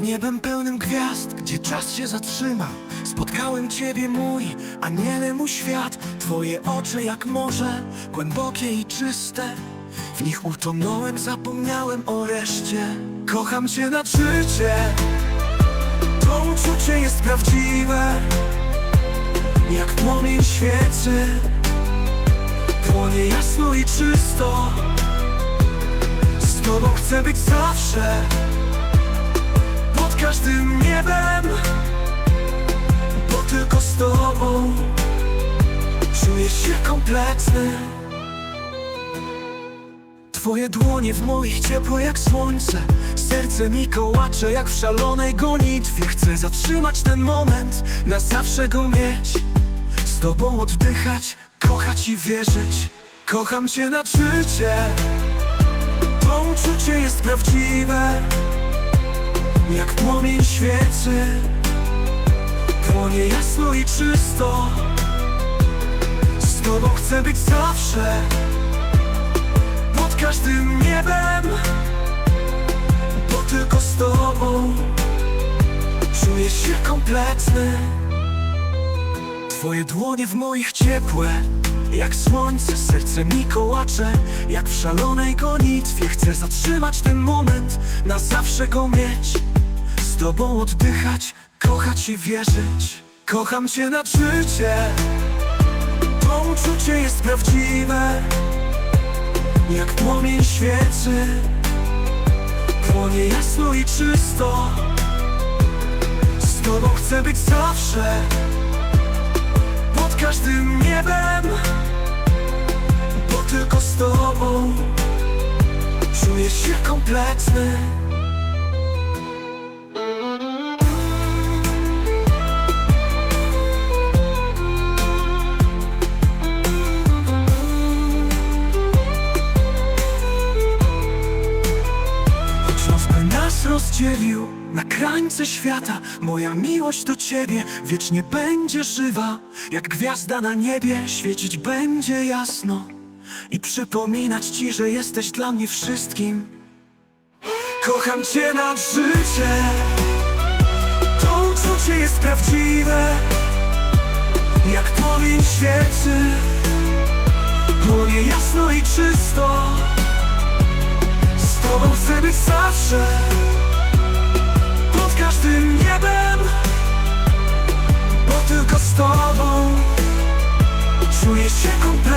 niebem pełnym gwiazd, gdzie czas się zatrzyma. Spotkałem Ciebie mój, aniele mój świat. Twoje oczy jak morze, głębokie i czyste. W nich utonąłem, zapomniałem o reszcie. Kocham Cię nad życie. To uczucie jest prawdziwe. Jak płomień świecy. Płonie jasno i czysto. Z Tobą chcę być zawsze kompletny Twoje dłonie w moich ciepłe jak słońce. Serce mi kołacze jak w szalonej gonitwie. Chcę zatrzymać ten moment, na zawsze go mieć. Z tobą oddychać, kochać i wierzyć. Kocham cię nad życie. To uczucie jest prawdziwe Jak płomień świecy. Płonie jasno i czysto chcę być zawsze pod każdym niebem Bo tylko z tobą Czuję się kompletny. Twoje dłonie w moich ciepłe Jak słońce, serce mi kołacze Jak w szalonej gonitwie. Chcę zatrzymać ten moment Na zawsze go mieć. Z tobą oddychać, kochać i wierzyć. Kocham cię nad życie jest prawdziwe jak płomień świecy. Płonie jasno i czysto. Z Tobą chcę być zawsze Pod każdym niebem. Bo tylko z Tobą Czuję się kompletny rozdzielił na krańce świata. Moja miłość do Ciebie wiecznie będzie żywa. Jak gwiazda na niebie świecić będzie jasno. I przypominać Ci, że jesteś dla mnie wszystkim. Kocham Cię nad życie. To uczucie jest prawdziwe. Jak płomień świecy. Płonie jasno i czysto. Z Tobą chcę być zawsze się kompletnie